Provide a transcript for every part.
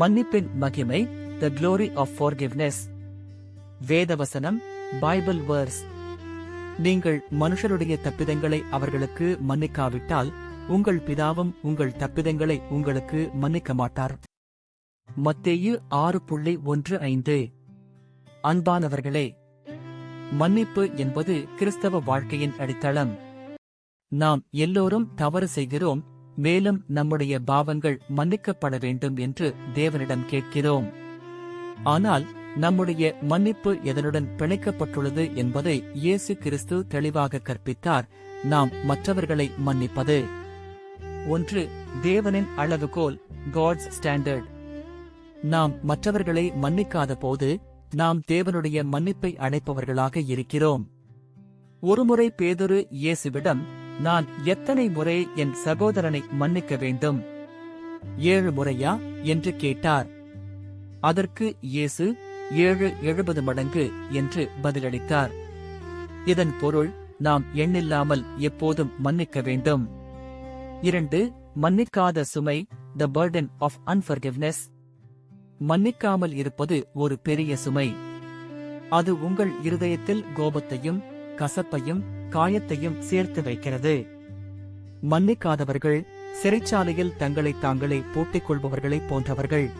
மன்னிப்பின் மகிமை the glory of forgiveness. வேதவசனம் பைபிள் வேர்ஸ் நீங்கள் மனுஷருடைய தப்பிதங்களை அவர்களுக்கு மன்னிக்காவிட்டால் உங்கள் பிதாவும் உங்கள் தப்பிதங்களை உங்களுக்கு மன்னிக்க மாட்டார். மத்தேயு ஆறு புள்ளி ஒன்று ஐந்து. அன்பானவர்களே மன்னிப்பு என்பது கிறிஸ்தவ வாழ்க்கையின் அடித்தளம். நாம் எல்லோரும் தவறு செய்கிறோம் மேலும் நம்முடைய பாவங்கள் மன்னிக்கப்பட வேண்டும் என்று தேவனிடம் கேட்கிறோம். ஆனால் நம்முடைய மன்னிப்பு எதனுடன் பிணைக்கப்பட்டுள்ளது என்பதை இயேசு கிறிஸ்து தெளிவாக கற்பித்தார் நாம் மற்றவர்களை மன்னிப்பது. ஒன்று தேவனின் அளவுகோல் காட்ஸ் ஸ்டாண்டர்ட் நாம் மற்றவர்களை மன்னிக்காத போது நாம் தேவனுடைய மன்னிப்பை அழைப்பவர்களாக இருக்கிறோம். ஒருமுறை பேதொரு இயேசுவிடம் நான் எத்தனை முறை என் சகோதரனை மன்னிக்க வேண்டும்? ஏழு முறையா? என்று கேட்டார். அதற்கு இயேசு ஏழு எழுபது மடங்கு என்று பதிலளித்தார். இதன் பொருள் நாம் எண்ணில்லாமல் எப்போதும் மன்னிக்க வேண்டும். இரண்டு மன்னிக்காத சுமை த பர்டன் ஆஃப் அன்பர்கிவ்னஸ் மன்னிக்காமல் இருப்பது ஒரு பெரிய சுமை. அது உங்கள் இருதயத்தில் கோபத்தையும் கசப்பையும் காயத்தையும் சேர்த்து வைக்கிறது. மன்னிக்காதவர்கள் சிறைச்சாலையில் தங்களை தாங்களே பூட்டிக் கொள்பவர்களைப் போன்றவர்கள்.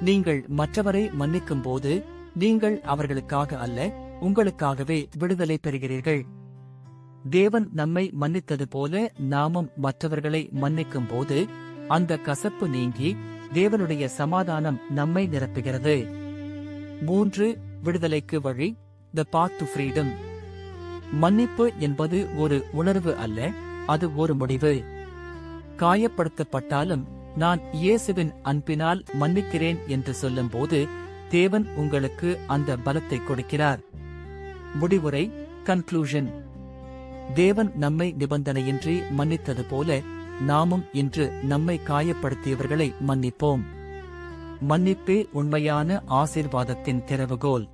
நீங்கள் மற்றவரை மன்னிக்கும் போது நீங்கள் அவர்களுக்காக அல்ல உங்களுக்காகவே விடுதலை பெறுகிறீர்கள். தேவன் நம்மை மன்னித்தது போல நாமும் மற்றவர்களை மன்னிக்கும் போது அந்த கசப்பு நீங்கி தேவனுடைய சமாதானம் நம்மை நிரப்புகிறது. மூன்று விடுதலைக்கு வழி த பாத் டு ஃப்ரீடம் மன்னிப்பு என்பது ஒரு உணர்வு அல்ல அது ஒரு முடிவு. காயப்படுத்தப்பட்டாலும் நான் இயேசுவின் அன்பினால் மன்னிக்கிறேன் என்று சொல்லும்போது தேவன் உங்களுக்கு அந்த பலத்தை கொடுக்கிறார். முடிவுரை கன்க்ளூஷன் தேவன் நம்மை நிபந்தனையின்றி மன்னித்தது போல நாமும் இன்று நம்மை காயப்படுத்தியவர்களை மன்னிப்போம். மன்னிப்பே உண்மையான ஆசீர்வாதத்தின் திறவுகோல்.